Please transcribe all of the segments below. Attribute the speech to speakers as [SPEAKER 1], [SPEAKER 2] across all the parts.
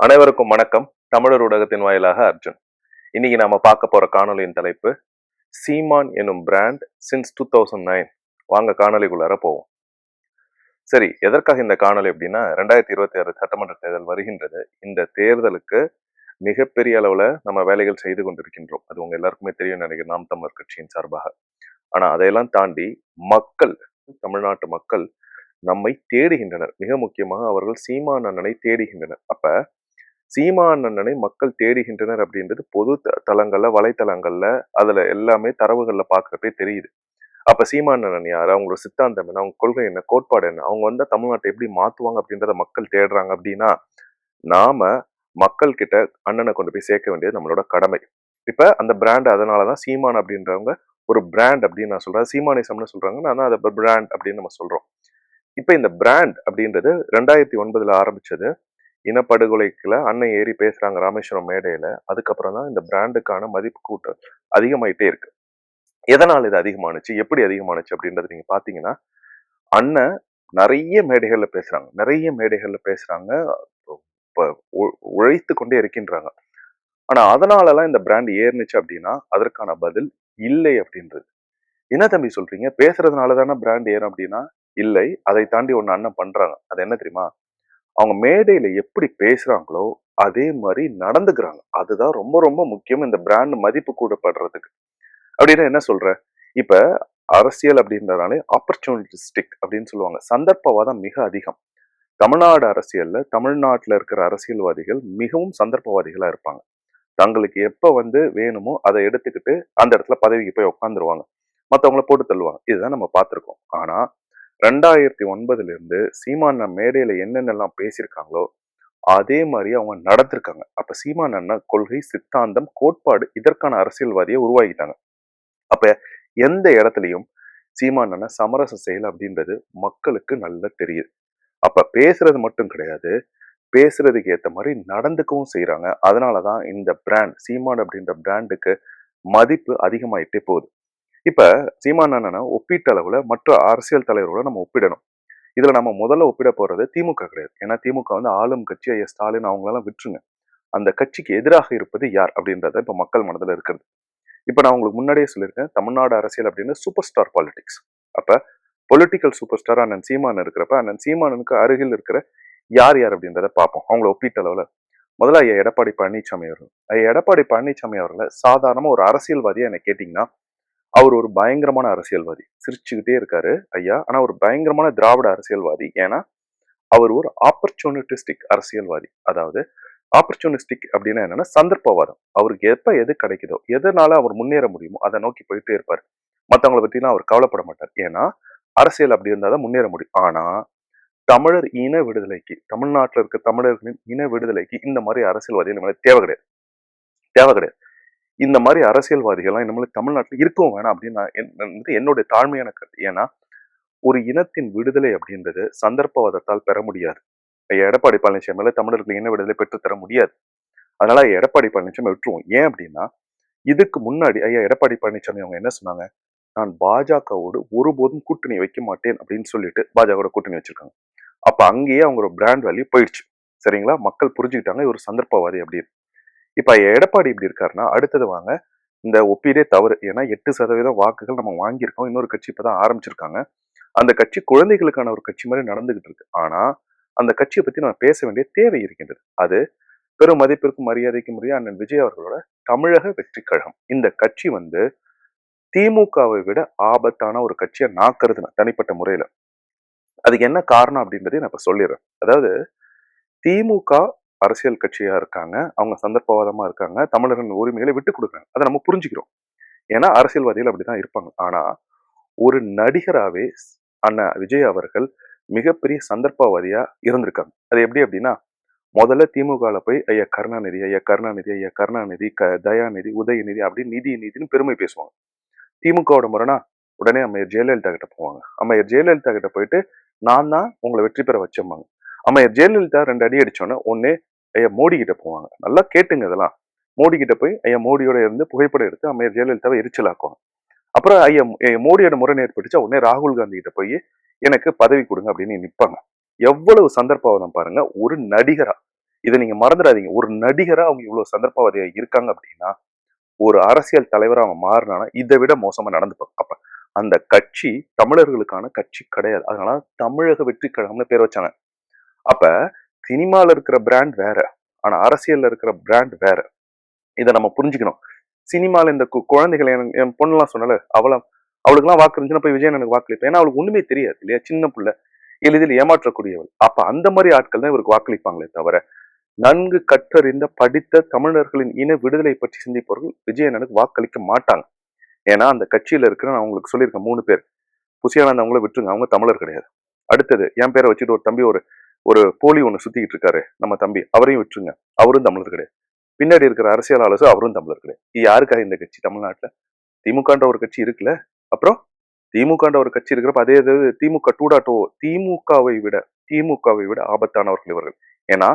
[SPEAKER 1] அனைவருக்கும் வணக்கம். தமிழர் ஊடகத்தின் வாயிலாக அர்ஜுன். இன்னைக்கு நாம பார்க்க போற காணொலியின் தலைப்பு சீமான் எனும் brand since two thousand nine வாங்க காணொலிக்குள்ளார போவோம். சரி எதற்காக இந்த காணொலி அப்படின்னா ரெண்டாயிரத்தி இருபத்தி ஆறு சட்டமன்ற தேர்தல் வருகின்றது. இந்த தேர்தலுக்கு மிகப்பெரிய அளவுல நம்ம வேலைகள் செய்து கொண்டிருக்கின்றோம். அது உங்க எல்லாருக்குமே தெரியும் நினைக்கிறேன். நாம் தமிழர் கட்சியின் சார்பாக. ஆனா அதையெல்லாம் தாண்டி மக்கள் தமிழ்நாட்டு மக்கள் நம்மை தேடுகின்றனர். மிக முக்கியமாக அவர்கள் சீமான் அண்ணனை தேடுகின்றனர். அப்ப சீமான் அண்ணனை மக்கள் தேடுகின்றனர் அப்படின்றது பொது த- தளங்கள்ல வலைத்தளங்கள்ல அதுல எல்லாமே தரவுகள்ல பாக்குறப்பே தெரியுது. அப்ப சீமான் அண்ணன் யாரு? அவங்களோட சித்தாந்தம் என்ன? அவங்க கொள்கை என்ன? கோட்பாடு என்ன? அவங்க வந்து தமிழ்நாட்டை எப்படி மாத்துவாங்க அப்படின்றத மக்கள் தேடுறாங்க அப்படின்னா நாம மக்கள் கிட்ட அண்ணனை கொண்டு போய் சேர்க்க வேண்டியது நம்மளோட கடமை. இப்ப அந்த பிராண்ட் அதனாலதான் சீமான் அப்படின்றவங்க ஒரு பிராண்ட் அப்படின்னு நான் சொல்றேன். சீமானிசம்னு சொல்றாங்க. நான் தான் அதை பிராண்ட் அப்படின்னு நம்ம சொல்றோம். இப்ப இந்த பிராண்ட் அப்படின்றது ரெண்டாயிரத்தி ஒன்பதுல ஆரம்பிச்சது இனப்படுகொலைக்குள்ள அண்ணன் ஏறி பேசுறாங்க ராமேஸ்வரம் மேடையில. அதுக்கப்புறம் தான் இந்த பிராண்டுக்கான மதிப்பு கூட்டம் அதிகமாயிட்டே இருக்கு. எதனால் இது அதிகமானுச்சு? எப்படி அதிகமானுச்சு அப்படின்றது நீங்க பாத்தீங்கன்னா அண்ணன் நிறைய மேடைகள்ல பேசுறாங்க. நிறைய மேடைகள்ல பேசுறாங்க. இப்போ உ- உழைத்து கொண்டே இருக்கின்றாங்க. ஆனா அதனாலலாம் இந்த பிராண்ட் ஏறுனுச்சு அப்படின்னா அதற்கான பதில் இல்லை அப்படின்றது. என்ன தம்பி சொல்றீங்க? பேசுறதுனால தானே பிராண்ட் ஏறும் அப்படின்னா? இல்லை. அதை தாண்டி ஒன்று அண்ணன் பண்றாங்க. அது என்ன தெரியுமா? அவங்க மேடையில் எப்படி பேசுகிறாங்களோ அதே மாதிரி நடந்துக்கிறாங்க. அதுதான் ரொம்ப ரொம்ப முக்கியம் இந்த பிராண்ட் மதிப்பு கூடப்படுறதுக்கு. அப்படின்னா என்ன சொல்கிற இப்போ அரசியல் அப்படின்றதாலே ஆப்பர்ச்சுனிட்டிஸ்டிக் அப்படின்னு சொல்லுவாங்க. சந்தர்ப்பவாதம் மிக அதிகம். தமிழ்நாடு அரசியலில் தமிழ்நாட்டில் இருக்கிற அரசியல்வாதிகள் மிகவும் சந்தர்ப்பவாதிகளாக இருப்பாங்க. தங்களுக்கு எப்போ வந்து வேணுமோ அதை எடுத்துக்கிட்டு அந்த இடத்துல பதவிக்கு போய் உட்காந்துருவாங்க மற்றவங்கள போட்டு தள்ளுவாங்க. இதுதான் நம்ம பார்த்துருக்கோம். ஆனால் ரெண்டாயிரத்தி ஒன்பதுல இருந்து சீமான் மேடையில என்னென்னலாம் பேசியிருக்காங்களோ அதே மாதிரி அவங்க நடந்திருக்காங்க அப்ப சீமான் அண்ணா கொள்கை சித்தாந்தம் கோட்பாடு இதற்கான அரசியல்வாதியை உருவாக்கிட்டாங்க. அப்ப எந்த இடத்துலையும் சீமான் அண்ணா சமரச செயல் அப்படின்றது மக்களுக்கு நல்லா தெரியுது. அப்ப பேசுறது மட்டும் கிடையாது. பேசுறதுக்கு ஏத்த மாதிரி நடந்துக்கவும் செய்றாங்க. அதனாலதான் இந்த பிராண்ட் சீமான் அப்படின்ற பிராண்டுக்கு மதிப்பு அதிகமாயிட்டே போகுது. இப்போ சீமான் அண்ணனை ஒப்பீட்டளவில் மற்ற அரசியல் தலைவரோட நம்ம ஒப்பிடணும். இதில் நம்ம முதல்ல ஒப்பிட போகிறது திமுக கிடையாது. ஏன்னா திமுக வந்து ஆளும் கட்சி ஐயா ஸ்டாலின் அவங்களெல்லாம் விட்டுருங்க. அந்த கட்சிக்கு எதிராக இருப்பது யார் அப்படின்றத இப்போ மக்கள் மனதில் இருக்கிறது. இப்போ நான் உங்களுக்கு முன்னாடியே சொல்லியிருக்கேன் தமிழ்நாடு அரசியல் அப்படின்னு சூப்பர் ஸ்டார் பாலிடிக்ஸ். அப்போ பொலிட்டிக்கல் சூப்பர் ஸ்டார் அண்ணன் சீமான் இருக்கிறப்ப அண்ணன் சீமானுக்கு அருகில் இருக்கிற யார் யார் அப்படின்றத பார்ப்போம். அவங்கள அளவில் முதல்ல ஐயா எடப்பாடி பழனிசாமி அவர்கள். ஐயா எடப்பாடி பழனிசாமி அவர்களை சாதாரணமாக ஒரு அரசியல்வாதியாக என்னை கேட்டிங்கன்னா அவர் ஒரு பயங்கரமான அரசியல்வாதி. சிரிச்சுக்கிட்டே இருக்காரு ஐயா. ஆனால் ஒரு பயங்கரமான திராவிட அரசியல்வாதி. ஏன்னா அவர் ஒரு ஆப்பர்ச்சுனிட்டிஸ்டிக் அரசியல்வாதி. அதாவது ஆப்பர்ச்சுனிஸ்டிக் அப்படின்னா என்னன்னா சந்தர்ப்பவாதம். அவருக்கு எப்ப எது கிடைக்குதோ எதனால அவர் முன்னேற முடியுமோ அதை நோக்கி போயிட்டே இருப்பார். மற்றவங்களை பற்றிலாம் அவர் கவலைப்பட மாட்டார். ஏன்னா அரசியல் அப்படி இருந்தால் தான் முன்னேற முடியும். ஆனால் தமிழர் இன விடுதலைக்கு தமிழ்நாட்டில் இருக்க தமிழர்களின் இன விடுதலைக்கு இந்த மாதிரி அரசியல்வாதிகள் நம்மளுக்கு தேவை கிடையாது. தேவை கிடையாது. இந்த மாதிரி அரசியல்வாதிகள்லாம் நம்மளுக்கு தமிழ்நாட்டில் இருக்கவும் வேணாம் அப்படின்னு நான் என்- வந்து என்னுடைய தாழ்மையான கருத்து. ஏன்னா ஒரு இனத்தின் விடுதலை அப்படின்றது சந்தர்ப்பவாதத்தால் பெற முடியாது. ஐயா எடப்பாடி பழனிசாமியில தமிழர்கள் இன விடுதலை பெற்று தர முடியாது. அதனால எடப்பாடி பழனிசாமி விட்டுருவோம். ஏன் அப்படின்னா இதுக்கு முன்னாடி ஐயா எடப்பாடி பழனிசாமி அவங்க என்ன சொன்னாங்க? நான் பாஜகவோடு ஒருபோதும் கூட்டணி வைக்க மாட்டேன் அப்படின்னு சொல்லிட்டு பாஜகவோட கூட்டணி வச்சிருக்காங்க. அப்ப அங்கேயே அவங்களோட பிராண்ட் வேல்யூ போயிடுச்சு. சரிங்களா? மக்கள் புரிஞ்சுக்கிட்டாங்க ஒரு சந்தர்ப்பவாதி அப்படின்னு. இப்போ எடப்பாடி இப்படி இருக்காருன்னா அடுத்தது வாங்க இந்த ஒப்பீடே தவறு. ஏன்னா எட்டு சதவீதம் வாக்குகள் நம்ம வாங்கியிருக்கோம். இன்னொரு கட்சி இப்பதான் ஆரம்பிச்சிருக்காங்க. அந்த கட்சி குழந்தைகளுக்கான ஒரு கட்சி மாதிரி நடந்துகிட்டு இருக்கு. ஆனா அந்த கட்சியை பத்தி நம்ம பேச வேண்டிய தேவை இருக்கின்றது. அது பெரும் மதிப்பிற்கும் மரியாதைக்கும் உரிய அண்ணன் விஜய் அவர்களோட தமிழக வெற்றி கழகம். இந்த கட்சி வந்து திமுகவை விட ஆபத்தான ஒரு கட்சியை நான் கருதுனேன் தனிப்பட்ட முறையில. அதுக்கு என்ன காரணம் அப்படின்றதை நான் இப்ப சொல்லிடுறேன். அதாவது திமுக அரசியல் கட்சியாக இருக்காங்க அவங்க சந்தர்ப்பவாதமாக இருக்காங்க தமிழர்கள் உரிமைகளை விட்டு கொடுக்குறாங்க. அதை நம்ம புரிஞ்சுக்கிறோம். ஏன்னா அரசியல்வாதிகள் அப்படி தான் இருப்பாங்க. ஆனால் ஒரு நடிகராகவே அண்ணா விஜய் அவர்கள் மிகப்பெரிய சந்தர்ப்பவாதியாக இருந்திருக்காங்க. அது எப்படி அப்படின்னா முதல்ல திமுகவில் போய் ஐயா கருணாநிதி ஐயா கருணாநிதி ஐயா கருணாநிதி க தயாநிதி உதயநிதி அப்படின்னு நிதி நிதின்னு பெருமை பேசுவாங்க. திமுகவோட முறைனா உடனே அம்மையர் ஜெயலலிதா கிட்ட போவாங்க. அம்மையர் ஜெயலலிதா கிட்ட போயிட்டு நான் தான் உங்களை வெற்றி பெற வச்சம்பாங்க. அம்மையர் ஜெயலலிதா ரெண்டு அடி அடிச்சோன்னே ஒன்னே ஐயா மோடி கிட்ட போவாங்க. நல்லா கேட்டுங்க இதெல்லாம். மோடி கிட்ட போய் ஐயா மோடியோட இருந்து புகைப்படம் எடுத்து அம்மையார் ஜெயலலிதாவை எரிச்சலாக்குவாங்க. அப்புறம் ஐயா மோடியோட முறை ஏற்பட்டுச்சு உடனே ராகுல் காந்தி கிட்ட போய் எனக்கு பதவி கொடுங்க அப்படின்னு நிற்பாங்க எவ்வளவு சந்தர்ப்பவாதம் பாருங்க. ஒரு நடிகரா. இதை நீங்க மறந்துடாதீங்க. ஒரு நடிகரா அவங்க இவ்வளவு சந்தர்ப்பவாதியா இருக்காங்க அப்படின்னா ஒரு அரசியல் தலைவரா அவங்க மாறினானா இதை விட மோசமா நடந்துப்பாங்க. அப்ப அந்த கட்சி தமிழர்களுக்கான கட்சி கிடையாது. அதனால தமிழக வெற்றி கழகம்னு பேர் வச்சாங்க. அப்ப சினிமால இருக்கிற பிராண்ட் வேற ஆனா அரசியல்ல இருக்கிற பிராண்ட் வேற. இதை நம்ம புரிஞ்சுக்கணும். சினிமால இந்த கு- குழந்தைகள் என் என் பொண்ணுலாம் சொன்னல அவளை அவளுக்குலாம் வாக்கு இருந்துச்சுன்னா போய் விஜயன் எனக்கு வாக்களிப்பேன். ஏன்னா அவளுக்கு ஒண்ணுமே தெரியாது இல்லையா? சின்ன பிள்ளை. எளிதில் ஏமாற்றக்கூடியவள். அப்போ அந்த மாதிரி ஆட்கள் தான் இவருக்கு வாக்களிப்பாங்களே தவிர நன்கு கற்றறிந்த படித்த தமிழர்களின் இன விடுதலை பற்றி சிந்திப்பவர்கள் விஜயனனுக்கு வாக்களிக்க மாட்டாங்க. ஏன்னா அந்த கட்சியில் இருக்கிற நான் அவங்களுக்கு சொல்லியிருக்கேன் மூணு பேர். புசியானந்த் அவங்கள விட்டுருங்க அவங்க தமிழர் கிடையாது. அடுத்தது என் பேரை வச்சுட்டு ஒரு தம்பி ஒரு ஒரு போலி ஒன்று சுத்திக்கிட்டு இருக்காரு நம்ம தம்பி. அவரையும் விட்டுருங்க. அவரும் தமிழர் கிடையாது. பின்னாடி இருக்கிற அரசியலாளர் அவரும் தமிழர் கிடையாது. யாருக்காக இந்த கட்சி? தமிழ்நாட்டில். திமுகன்ற ஒரு கட்சி இருக்குல்ல? அப்புறம் திமுகன்ற ஒரு கட்சி இருக்கிறப்ப அதே இது திமுக டூ டாட் ஓ திமுகவை விட திமுகவை விட ஆபத்தானவர்கள் இவர்கள். ஏன்னா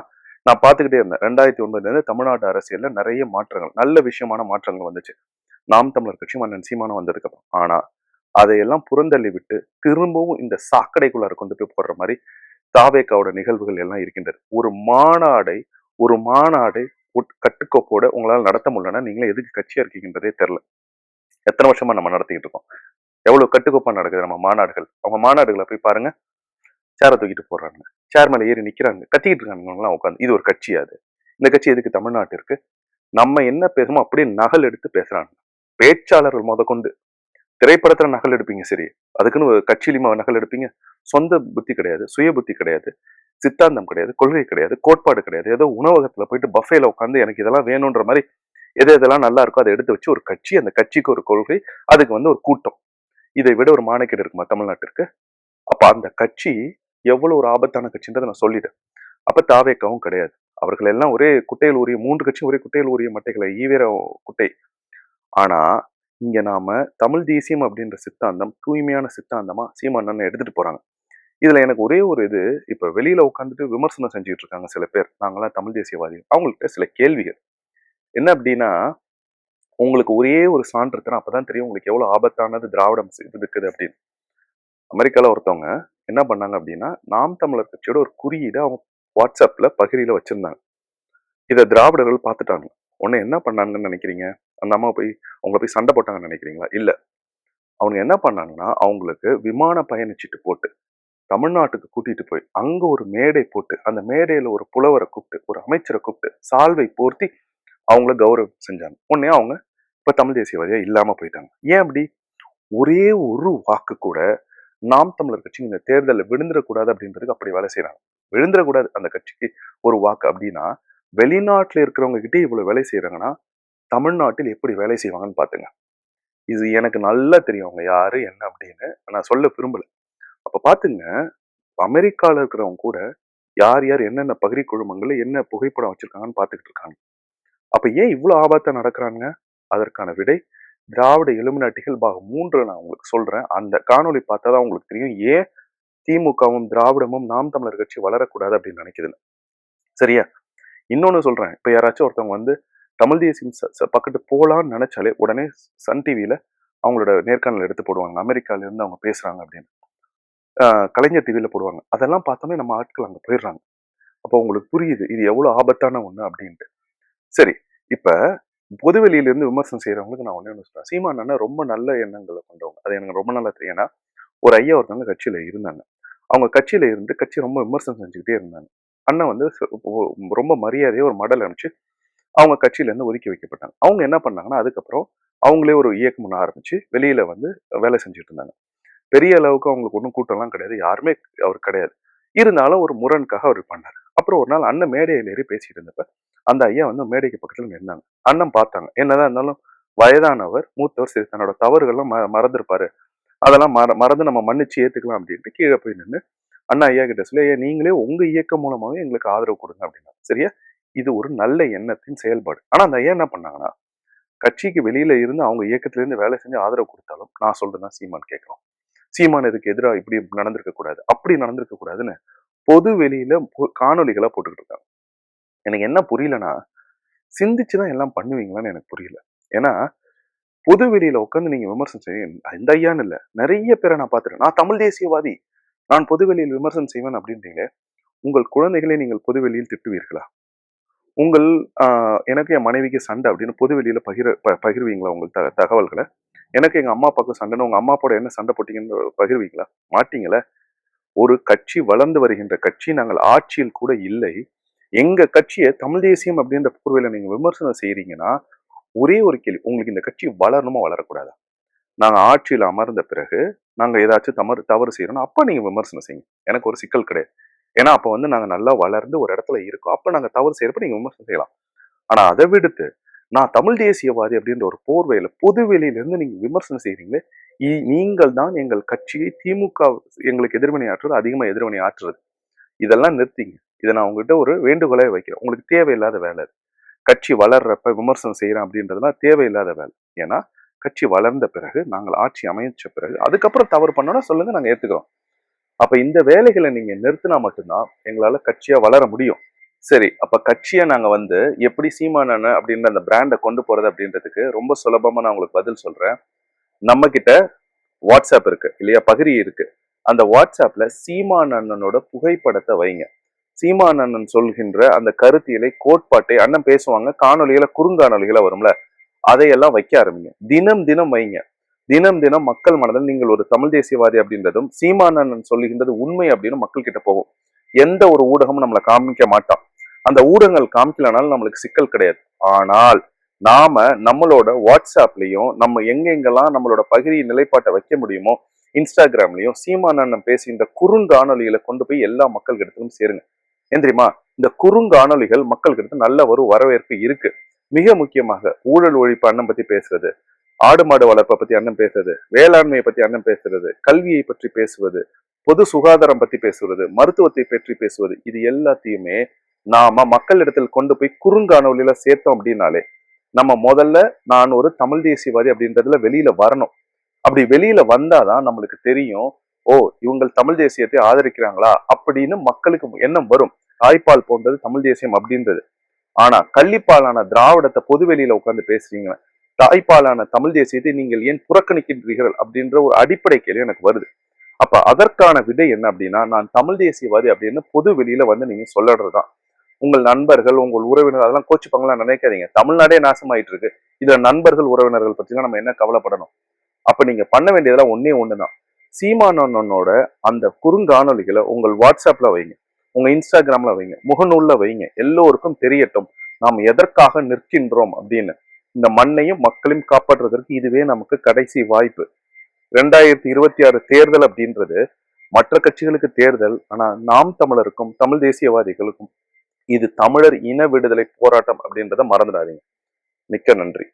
[SPEAKER 1] நான் பார்த்துக்கிட்டே இருந்தேன். ரெண்டாயிரத்தி ஒன்பதுலேருந்து தமிழ்நாடு அரசியல்ல நிறைய மாற்றங்கள் நல்ல விஷயமான மாற்றங்கள் வந்துச்சு. நாம் தமிழர் கட்சி மன்னன் சீமானம் வந்ததுக்கப்புறம். ஆனால் ஆனா அதையெல்லாம் புறந்தள்ளி விட்டு திரும்பவும் இந்த சாக்கடைக்குள்ளார கொண்டு போய் போடுற மாதிரி தாவேக்காவோட நிகழ்வுகள் எல்லாம் இருக்கின்றது. ஒரு மாநாடை ஒரு மாநாடை கட்டுக்கோப்போட உங்களால் நடத்த முடியலன்னா நீங்களே எதுக்கு கட்சியா இருக்கீங்கன்றதே தெரியல. எத்தனை வருஷமா நம்ம நடத்திக்கிட்டு இருக்கோம். எவ்வளவு கட்டுக்கோப்பா நடக்குது நம்ம மாநாடுகள். அவங்க மாநாடுகளை போய் பாருங்க. சேரை தூக்கிட்டு போடுறாங்க சேர் மேல ஏறி நிக்கிறாங்க கத்திக்கிட்டு இருக்காங்க உட்காந்து இது ஒரு கட்சி அது? இந்த கட்சி எதுக்கு தமிழ்நாட்டு இருக்கு நம்ம என்ன பேசுமோ அப்படியே நகல் எடுத்து பேசுறாங்க. பேச்சாளர்கள் முத கொண்டு திரைப்படத்தில் நகல் எடுப்பீங்க சரி. அதுக்குன்னு ஒரு கட்சியிலுமா நகல் எடுப்பீங்க. சொந்த புத்தி கிடையாது சுய புத்தி கிடையாது சித்தாந்தம் கிடையாது கொள்கை கிடையாது கோட்பாடு கிடையாது. ஏதோ உணவகத்தில் போயிட்டு பஃபேல உட்காந்து எனக்கு இதெல்லாம் வேணுன்ற மாதிரி எது எதெல்லாம் நல்லா இருக்கோ அதை எடுத்து வச்சு ஒரு கட்சி அந்த கட்சிக்கு ஒரு கொள்கை அதுக்கு வந்து ஒரு கூட்டம். இதை விட ஒரு மானக்கேடு இருக்குமா தமிழ்நாட்டிற்கு? அப்போ அந்த கட்சி எவ்வளோ ஒரு ஆபத்தான கட்சின்றதை நான் சொல்லிட்டேன். அப்போ தாவேக்காவும் கிடையாது. அவர்கள் எல்லாம் ஒரே குட்டையில் உரிய மூன்று கட்சியும் ஒரே குட்டையில் உரிய மட்டைகளை ஈவேர குட்டை. ஆனால் இங்கே நாம் தமிழ் தேசியம் அப்படின்ற சித்தாந்தம் தூய்மையான சித்தாந்தமாக சீமானன் எடுத்துகிட்டு போகிறாங்க இதில் எனக்கு ஒரே ஒரு இது இப்போ வெளியில் உட்காந்துட்டு விமர்சனம் செஞ்சுட்டு இருக்காங்க சில பேர். நாங்களாம் தமிழ் தேசியவாதிகள் அவங்கள்ட்ட சில கேள்விகள். என்ன அப்படின்னா உங்களுக்கு ஒரே ஒரு சான்று அப்போ தான் தெரியும் உங்களுக்கு எவ்வளோ ஆபத்தானது திராவிடம் இது இருக்குது அப்படின்னு. அமெரிக்காவில் ஒருத்தவங்க என்ன பண்ணாங்க அப்படின்னா நாம் தமிழர் கட்சியோட ஒரு குறியீடு அவங்க வாட்ஸ்அப்பில் பகிரியில் வச்சுருந்தாங்க. இதை திராவிடர்கள் பார்த்துட்டாங்க. உடனே என்ன பண்ணாங்கன்னு நினைக்கிறீங்க? அந்த அம்மா போய் அவங்க போய் சண்டை போட்டாங்கன்னு நினைக்கிறீங்களா? இல்லை. அவங்க என்ன பண்ணாங்கன்னா அவங்களுக்கு விமான பயணிச்சிட்டு போட்டு தமிழ்நாட்டுக்கு கூட்டிட்டு போய் அங்க ஒரு மேடை போட்டு அந்த மேடையில ஒரு புலவரை கூப்பிட்டு ஒரு அமைச்சரை கூப்பிட்டு சால்வை போர்த்தி அவங்கள கௌரவம் செஞ்சாங்க. உடனே அவங்க இப்ப தமிழ் தேசியவாதியா இல்லாம போயிட்டாங்க. ஏன் அப்படி? ஒரே ஒரு வாக்கு கூட நாம் தமிழர் கட்சி இந்த தேர்தலில் விழுந்துடக்கூடாது அப்படின்றதுக்கு அப்படி வேலை செய்யறாங்க விழுந்துடக்கூடாது அந்த கட்சிக்கு ஒரு வாக்கு அப்படின்னா வெளிநாட்டில் இருக்கிறவங்க கிட்டே இவ்வளவு வேலை செய்யறாங்கன்னா தமிழ்நாட்டில் எப்படி வேலை செய்வாங்கன்னு பார்த்துங்க இது எனக்கு நல்லா தெரியும். அவங்க யாரு என்ன அப்படின்னு நான் சொல்ல விரும்பல. அப்போ பார்த்துங்க அமெரிக்காவில் இருக்கிறவங்க கூட யார் யார் என்னென்ன பகிரி குழுமங்கள்ல என்ன புகைப்படம் வச்சுருக்காங்கன்னு பார்த்துக்கிட்டு இருக்காங்க. அப்போ ஏன் இவ்வளோ ஆபத்தை நடக்கிறாங்க அதற்கான விடை திராவிட எலுமினாட்டிகள் பாகம் மூன்று நான் உங்களுக்கு சொல்கிறேன் அந்த காணொளி பார்த்தா தான் உங்களுக்கு தெரியும். ஏன் திமுகவும் திராவிடமும் நாம் தமிழர் கட்சி வளரக்கூடாது அப்படின்னு நினைக்குதுன்னு சரியா? இன்னொன்று சொல்கிறேன் இப்போ யாராச்சும் ஒருத்தவங்க வந்து தமிழ் தேசியம் பக்கத்து போகலான்னு நினைச்சாலே உடனே சன் டிவியில அவங்களோட நேர்காணல் எடுத்து போடுவாங்க. அமெரிக்கால இருந்து அவங்க பேசுறாங்க அப்படின்னு. கலைஞர் டிவியில போடுவாங்க. அதெல்லாம் பார்த்தோமே நம்ம ஆட்கள் அங்க போயிடுறாங்க. அப்போ உங்களுக்கு புரியுது இது எவ்வளவு ஆபத்தான ஒண்ணு அப்படின்ட்டு. சரி இப்ப பொதுவெளியில இருந்து விமர்சனம் செய்யறவங்களுக்கு நான் ஒண்ணே ஒன்று சொல்றேன். சீமான் அண்ணன் ரொம்ப நல்ல எண்ணங்களை கொண்டவங்க. அது எனக்கு ரொம்ப நல்லா தெரியும். ஏன்னா ஒரு ஐயா ஒருத்தவங்க கட்சியில இருந்தாங்க. அவங்க கட்சியில இருந்து கட்சி ரொம்ப விமர்சனம் செஞ்சுக்கிட்டே இருந்தாங்க. அண்ணன் வந்து ரொம்ப மரியாதையாக ஒரு மடல் அனுப்பிச்சு அவங்க கட்சியிலேருந்து ஒதுக்கி வைக்கப்பட்டாங்க. அவங்க என்ன பண்ணாங்கன்னா அதுக்கப்புறம் அவங்களே ஒரு இயக்கம் ஒன்று ஆரம்பித்து வெளியில் வந்து வேலை செஞ்சுட்டு இருந்தாங்க. பெரிய அளவுக்கு அவங்களுக்கு ஒன்றும் கூட்டம்லாம் கிடையாது. யாருமே அவர் கிடையாது. இருந்தாலும் ஒரு முரணுக்காக அவர் பண்ணார். அப்புறம் ஒரு நாள் அண்ணன் மேடையில் ஏறி பேசிட்டு இருந்தப்ப அந்த ஐயா வந்து மேடைக்கு பக்கத்தில் நின்னாங்க. அண்ணன் பார்த்தாங்க. என்னதான் இருந்தாலும் வயதானவர் மூத்தவர் சரி தன்னோட தவறுகள்லாம் ம மறந்துருப்பாரு. அதெல்லாம் மற மறந்து நம்ம மன்னிச்சு ஏற்றுக்கலாம் அப்படின்ட்டு கீழே போய் நின்று அண்ணா ஐயா கிட்ட சொல்லி ஐயா நீங்களே உங்கள் இயக்கம் மூலமாகவே எங்களுக்கு ஆதரவு கொடுங்க அப்படின்னா சரியா? இது ஒரு நல்ல எண்ணத்தின் செயல்பாடு. ஆனா அந்த ஐயா என்ன பண்ணாங்கன்னா கட்சிக்கு வெளியில இருந்து அவங்க இயக்கத்துல இருந்து வேலை செஞ்சு ஆதரவு கொடுத்தாலும் நான் சொல்றேன் சீமான் கேட்கிறோம். சீமான் இதுக்கு எதிராக இப்படி நடந்திருக்க கூடாது அப்படி நடந்திருக்க கூடாதுன்னு பொது வெளியில பொ- காணொளிகளா போட்டுக்கிட்டு இருக்காங்க. எனக்கு என்ன புரியலன்னா சிந்திச்சுதான் எல்லாம் பண்ணுவீங்களான்னு எனக்கு புரியல. ஏன்னா பொது வெளியில உட்காந்து நீங்க விமர்சனம் செய்ய இந்த ஐயான்னு இல்ல நிறைய பேரை நான் பார்த்துருக்கேன். நான் தமிழ் தேசியவாதி நான் பொது வெளியில் விமர்சனம் செய்வேன் அப்படின்றீங்க உங்கள் குழந்தைகளை நீங்கள் பொது வெளியில் திட்டுவீர்களா? உங்கள் எனக்கு என் மனைவிக்கு சண்டை அப்படின்னு பொது வெளியில் பகிர ப- பகிர்வீங்களா உங்கள் த தகவல்களை? எனக்கு எங்கள் அம்மா அப்பாவுக்கு சண்டைன்னு உங்கள் அம்மா அப்பாவோட என்ன சண்டை போட்டிங்கன்னு பகிர்வீங்களா? மாட்டீங்களே. ஒரு கட்சி வளர்ந்து வருகின்ற கட்சி நாங்கள் ஆட்சியில் கூட இல்லை. எங்க கட்சியை தமிழ் தேசியம் அப்படின்ற போர்வையில நீங்க விமர்சனம் செய்கிறீங்கன்னா ஒரே ஒரு கேள்வி உங்களுக்கு இந்த கட்சி வளரணுமா வளரக்கூடாதா? நாங்க ஆட்சியில் அமர்ந்த பிறகு நாங்க ஏதாச்சும் தவறு தவறு செய்யறோம்னா அப்ப நீங்க விமர்சனம் செய்யுங்க. எனக்கு ஒரு சிக்கல் கிடையாது. ஏன்னா அப்போ வந்து நாங்கள் நல்லா வளர்ந்து ஒரு இடத்துல இருக்கோம். அப்போ நாங்கள் தவறு செய்யறப்ப நீங்கள் விமர்சனம் செய்யலாம். ஆனால் அதை விடுத்து நான் தமிழ் தேசியவாதி அப்படின்ற ஒரு போர்வையில் பொது வெளியிலேருந்து நீங்கள் விமர்சனம் செய்கிறீங்களே நீங்கள் தான் எங்கள் கட்சியை திமுக எங்களுக்கு எதிர்வினை ஆற்றுறது அதிகமாக எதிர்வினை ஆற்றுறது இதெல்லாம் நிறுத்திங்க. இதை நான் உங்ககிட்ட ஒரு வேண்டுகோளே வைக்கிறேன். உங்களுக்கு தேவையில்லாத வேலை அது. கட்சி வளர்றப்ப விமர்சனம் செய்கிறேன் அப்படின்றதுலாம் தேவையில்லாத வேலை. ஏன்னா கட்சி வளர்ந்த பிறகு நாங்கள் ஆட்சி அமைச்ச பிறகு அதுக்கப்புறம் தவறு பண்ணோன்னா சொல்லுங்கள் நாங்கள் ஏற்றுக்கிறோம் அப்ப இந்த வேலைகளை நீங்க நிறுத்தினா மட்டும்தான் எங்களால கட்சியா வளர முடியும். சரி அப்ப கட்சியை நாங்க வந்து எப்படி சீமானன அப்படின்ற அந்த பிராண்டை கொண்டு போறது அப்படின்றதுக்கு ரொம்ப சுலபமா நான் உங்களுக்கு பதில் சொல்றேன். நம்ம கிட்ட வாட்ஸ்அப் இருக்கு இல்லையா? பகிரி இருக்கு. அந்த வாட்ஸ்அப்ல சீமான் அண்ணனோட புகைப்படத்தை வைங்க. சீமான் அண்ணன் சொல்கின்ற அந்த கருத்தியலை கோட்பாட்டை அண்ணன் பேசுவாங்க காணொலிகளை குறுங்காணொலிகளை வரும்ல அதையெல்லாம் வைக்க ஆரம்பிங்க. தினம் தினம் வைங்க. தினம் தினம் மக்கள் மனதில் நீங்கள் ஒரு தமிழ் தேசியவாதி அப்படின்றதும் சீமானன் அண்ணன் சொல்லுகின்றது உண்மை அப்படின்னு மக்கள் கிட்ட போகும். எந்த ஒரு ஊடகமும் நம்மளை காமிக்க மாட்டான். அந்த ஊடகங்கள் காமிக்கலனாலும் நம்மளுக்கு சிக்கல் கிடையாது. ஆனால் நாம நம்மளோட வாட்ஸ்அப்லயும் நம்ம எங்கெங்கெல்லாம் நம்மளோட பகிரி நிலைப்பாட்டை வைக்க முடியுமோ இன்ஸ்டாகிராம்லயும் சீமானண்ணன் அண்ணன் இந்த குறுங்காணொலிகளை கொண்டு போய் எல்லா மக்கள் இடத்திலும் சேருங்க. ஏன் தெரியுமா? இந்த குறுங்காணொலிகள் மக்கள்கிட்ட நல்ல ஒரு வரவேற்பு இருக்கு. மிக முக்கியமாக ஊழல் ஒழிப்பு அண்ணன் பத்தி பேசுறது ஆடு மாடு வளர்ப்பை பத்தி அண்ணன் பேசுறது வேளாண்மையை பத்தி அண்ணன் பேசுறது கல்வியை பற்றி பேசுவது பொது சுகாதாரம் பத்தி பேசுவது மருத்துவத்தை பற்றி பேசுவது இது எல்லாத்தையுமே நாம மக்கள் இடத்தில் கொண்டு போய் குறுங்காணொலியில சேர்த்தோம் அப்படின்னாலே நம்ம முதல்ல நான் ஒரு தமிழ் தேசியவாதி அப்படின்றதுல வெளியில வரணும். அப்படி வெளியில வந்தாதான் நம்மளுக்கு தெரியும் ஓ இவங்கள் தமிழ் தேசியத்தை ஆதரிக்கிறாங்களா அப்படின்னு மக்களுக்கு எண்ணம் வரும். தாய்ப்பால் போன்றது தமிழ் தேசியம் அப்படின்றது. ஆனா கள்ளிப்பாலான திராவிடத்தை பொதுவெளியில உட்காந்து பேசுறீங்க தாய்ப்பாலான தமிழ் தேசியத்தை நீங்கள் ஏன் புறக்கணிக்கின்றீர்கள் அப்படின்ற ஒரு அடிப்படை கேள்வி எனக்கு வருது. அப்ப அதற்கான விடை என்ன அப்படின்னா நான் தமிழ் தேசியவாதி அப்படின்னு பொது வெளியில வந்து நீங்க சொல்லடுறதுதான் உங்கள் நண்பர்கள் உங்கள் உறவினர் அதெல்லாம் கோச்சுப்பாங்களா நினைக்காதீங்க. தமிழ்நாடே நாசமாயிட்டு இருக்கு இதுல நண்பர்கள் உறவினர்கள் பத்திலாம் நம்ம என்ன கவலைப்படணும்? அப்ப நீங்க பண்ண வேண்டியதெல்லாம் ஒன்னே ஒண்ணுதான். சீமானோட அந்த குறுங்காணொலிகளை உங்கள் வாட்ஸ்அப்ல வைங்க. உங்க இன்ஸ்டாகிராம்ல வைங்க. முகநூல்ல வைங்க. எல்லோருக்கும் தெரியட்டும். நாம் எதற்காக நிற்கின்றோம் அப்படின்னு. இந்த மண்ணையும் மக்களையும் காப்பாற்றுவதற்கு இதுவே நமக்கு கடைசி வாய்ப்பு. ரெண்டாயிரத்தி இருபத்தி ஆறு தேர்தல் அப்படின்றது மற்ற கட்சிகளுக்கு தேர்தல் ஆனால் நாம் தமிழருக்கும் தமிழ் தேசியவாதிகளுக்கும் இது தமிழர் இன விடுதலை போராட்டம் அப்படின்றத மறந்துடாதீங்க. மிக்க நன்றி.